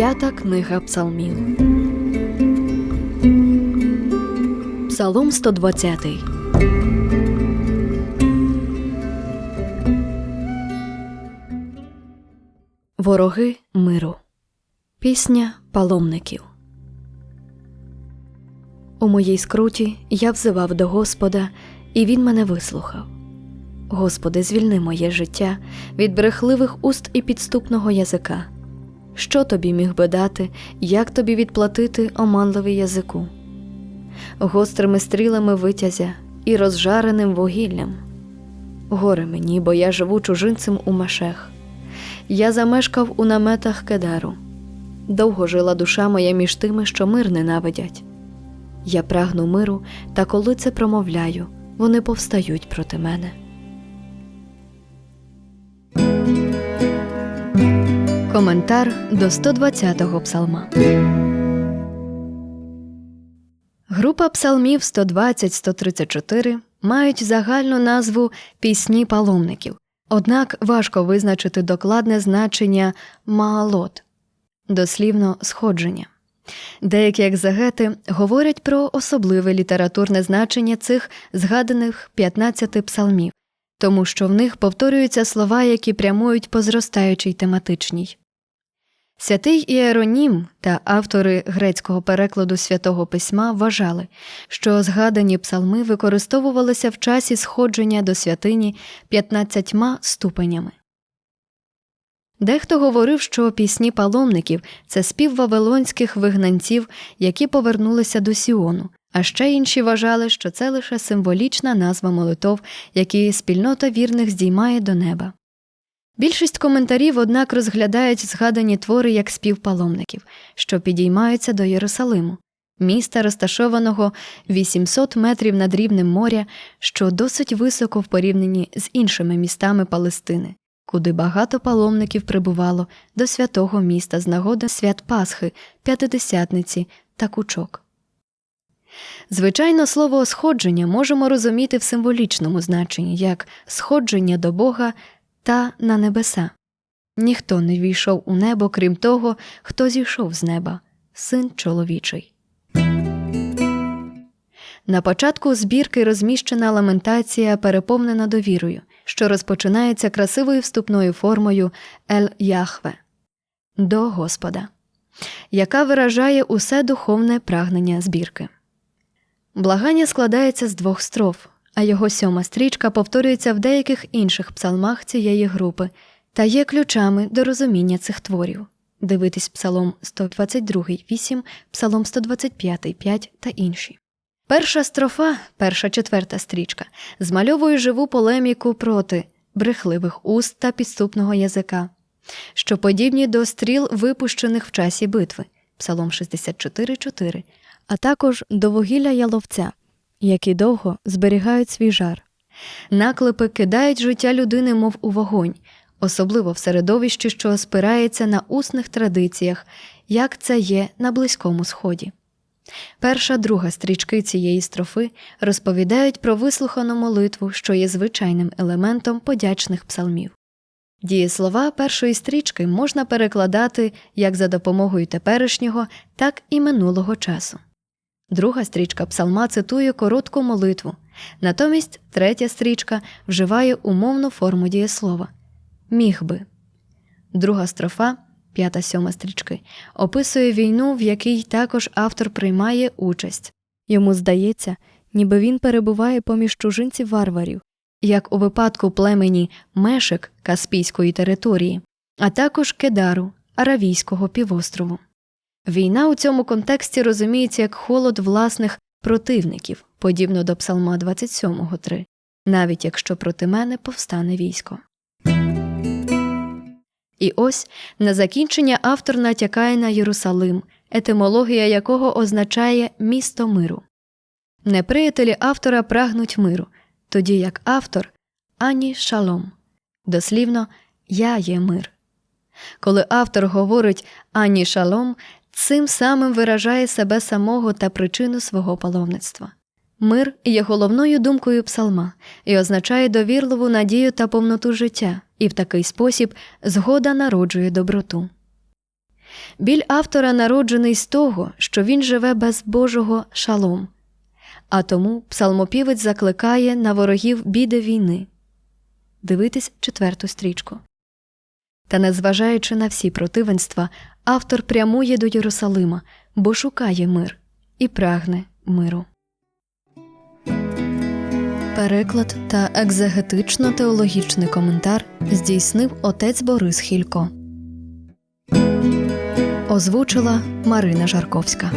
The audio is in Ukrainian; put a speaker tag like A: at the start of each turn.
A: П'ята книга Псалмів. Псалом 120. Вороги миру. Пісня паломників. У моїй скруті я взивав до Господа, і він мене вислухав. Господи, звільни моє життя від брехливих уст і підступного язика. Що тобі міг би дати, як тобі відплатити оманливий язику? Гострими стрілами витязя і розжареним вугіллям. Горе мені, бо я живу чужинцем у машех. Я замешкав у наметах кедару. Довго жила душа моя між тими, що мир ненавидять. Я прагну миру, та коли це промовляю, вони повстають проти мене. Коментар до 120-го псалма. Група псалмів 120-134 мають загальну назву Пісні паломників, однак важко визначити докладне значення маалот, дослівно сходження. Деякі екзегети говорять про особливе літературне значення цих згаданих 15 псалмів, тому що в них повторюються слова, які прямують по зростаючій тематичній. Святий Іеронім та автори грецького перекладу святого письма вважали, що згадані псалми використовувалися в часі сходження до святині 15 ступенями. Дехто говорив, що пісні паломників це спів вавилонських вигнанців, які повернулися до Сіону, а ще інші вважали, що це лише символічна назва молитов, які спільнота вірних здіймає до неба. Більшість коментарів, однак, розглядають згадані твори як спів паломників, що підіймаються до Єрусалиму, міста, розташованого 800 метрів над рівнем моря, що досить високо в порівнянні з іншими містами Палестини, куди багато паломників прибувало до святого міста з нагоди свят Пасхи, П'ятидесятниці та кучок. Звичайно, слово сходження можемо розуміти в символічному значенні як сходження до Бога та на небеса. Ніхто не війшов у небо, крім того, хто зійшов з неба, син чоловічий. На початку збірки розміщена ламентація, переповнена довірою, що розпочинається красивою вступною формою Ель Яхве до Господа, яка виражає усе духовне прагнення збірки. Благання складається з двох строф, а його сьома стрічка повторюється в деяких інших псалмах цієї групи та є ключами до розуміння цих творів. Дивитись Псалом 122, 8, Псалом 125, 5 та інші. Перша строфа, перша четверта стрічка, змальовує живу полеміку проти брехливих уст та підступного язика, що подібні до стріл, випущених в часі битви Псалом 64, 4, а також до вугілля яловця, які довго зберігають свій жар. Наклепи кидають життя людини, мов у вогонь, особливо в середовищі, що спирається на усних традиціях, як це є на Близькому Сході. Перша друга стрічки цієї строфи розповідають про вислухану молитву, що є звичайним елементом подячних псалмів. Дієслова першої стрічки можна перекладати як за допомогою теперішнього, так і минулого часу. Друга стрічка псалма цитує коротку молитву, натомість третя стрічка вживає умовну форму дієслова міг би. Друга строфа, п'ята сьома стрічки, описує війну, в якій також автор приймає участь. Йому здається, ніби він перебуває поміж чужинців варварів, як у випадку племені Мешек Каспійської території, а також Кедару, Аравійського півострову. Війна у цьому контексті розуміється як холод власних противників, подібно до Псалма 27.3, навіть якщо проти мене повстане військо. І ось на закінчення автор натякає на Єрусалим, етимологія якого означає місто миру. Неприятелі автора прагнуть миру, тоді як автор ані шалом. Дослівно, я є мир. Коли автор говорить ані шалом, цим самим виражає себе самого та причину свого паломництва. Мир є головною думкою псалма і означає довірливу надію та повноту життя, і в такий спосіб згода народжує доброту. Біль автора народжений з того, що він живе без Божого шалом, а тому псалмопівець закликає на ворогів біди війни. Дивитись четверту стрічку. Та, незважаючи на всі противенства, автор прямує до Єрусалима, бо шукає мир і прагне миру. Переклад та екзегетично-теологічний коментар здійснив отець Борис Хілько. Озвучила Марина Жарковська.